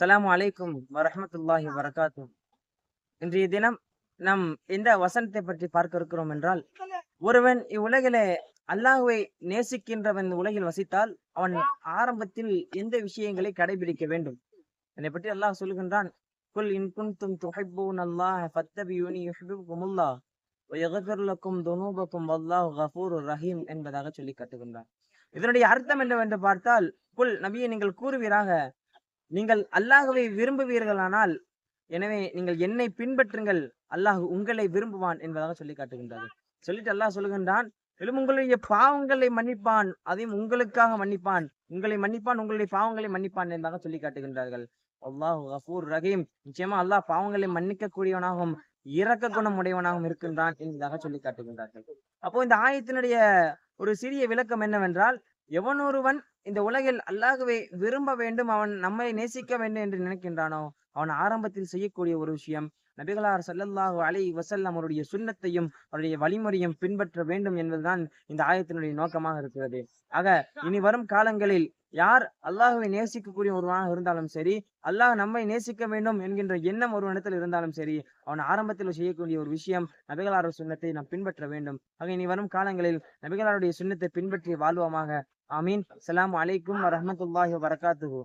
அஸ்ஸலாமு அலைக்கும் வரமத்துல்லாஹி வரகாத்தும் இன்றைய தினம் நாம் எந்த வசனத்தை பற்றி பார்க்க இருக்கிறோம் என்றால் ஒருவன் இவ்வுலகிலே அல்லாஹுவை நேசிக்கின்றவன் உலகில் வசித்தால் அவன் ஆரம்பத்தில் எந்த விஷயங்களை கடைபிடிக்க வேண்டும்? என்னை பற்றி அல்லாஹ் சொல்லுகின்றான் குல் இன் துஹிப்பூன் அல்லாஹ் ஃபத்தபியூனி யுஹிப்புகுமுல்லாஹ் வயக்ஃபிர் லக்கும் துனூபக்கும் ரஹீம் என்பதாக சொல்லி காட்டுகின்றான் இதனுடைய அர்த்தம் என்னவென்று பார்த்தால் குல் நபியை நீங்கள் கூறுவீராக நீங்கள் அல்லாஹுவை விரும்புவீர்களானால் எனவே நீங்கள் என்னை பின்பற்றுங்கள் அல்லாஹ் உங்களை விரும்புவான் என்பதாக சொல்லி காட்டுகின்றது சொல்லிட்டு அல்லாஹ் சொல்லுகின்றான் மேலும் உங்களுடைய பாவங்களை மன்னிப்பான் அதையும் உங்களுக்காக மன்னிப்பான் உங்களை மன்னிப்பான் உங்களுடைய பாவங்களை மன்னிப்பான் என்பதாக சொல்லி காட்டுகின்றார்கள். அல்லாஹ் கஃபூர் ரஹீம். நிச்சயமா அல்லாஹ் பாவங்களை மன்னிக்க கூடியவனாகவும் இரக்க குணம் உடையவனாகவும் இருக்கின்றான் என்பதாக சொல்லி காட்டுகின்றார்கள். அப்போ இந்த ஆயத்தினுடைய ஒரு சிறிய விளக்கம் என்னவென்றால் எவனொருவன் இந்த உலகில் அல்லாகவே விரும்ப வேண்டும் அவன் நம்மை நேசிக்க வேண்டும் என்று நினைக்கின்றானோ? அவன் ஆரம்பத்தில் செய்யக்கூடிய ஒரு விஷயம் நபிகளார் சல்லல்லாஹு அலை வசல்லம் அவருடைய சுண்ணத்தையும் அவருடைய வழிமுறையும் பின்பற்ற வேண்டும் என்பதுதான் இந்த ஆயத்தினுடைய நோக்கமாக இருக்கிறது. ஆக இனி வரும் காலங்களில் யார் அல்லாஹுவை நேசிக்கக்கூடிய ஒருவனாக இருந்தாலும் சரி அல்லாஹ் நம்மை நேசிக்க வேண்டும் என்கின்ற எண்ணம் ஒருவனிடத்தில் இருந்தாலும் சரி அவன் ஆரம்பத்தில் செய்யக்கூடிய ஒரு விஷயம் நபிகளார் சுண்ணத்தை நாம் பின்பற்ற வேண்டும். ஆக இனி வரும் காலங்களில் நபிகளாருடைய சுண்ணத்தை பின்பற்றி வாழ்வோமாக ஆமீன் அலாம் அலைக்கும் வரஹ்மத்துல்லாஹி வபரகாத்துஹு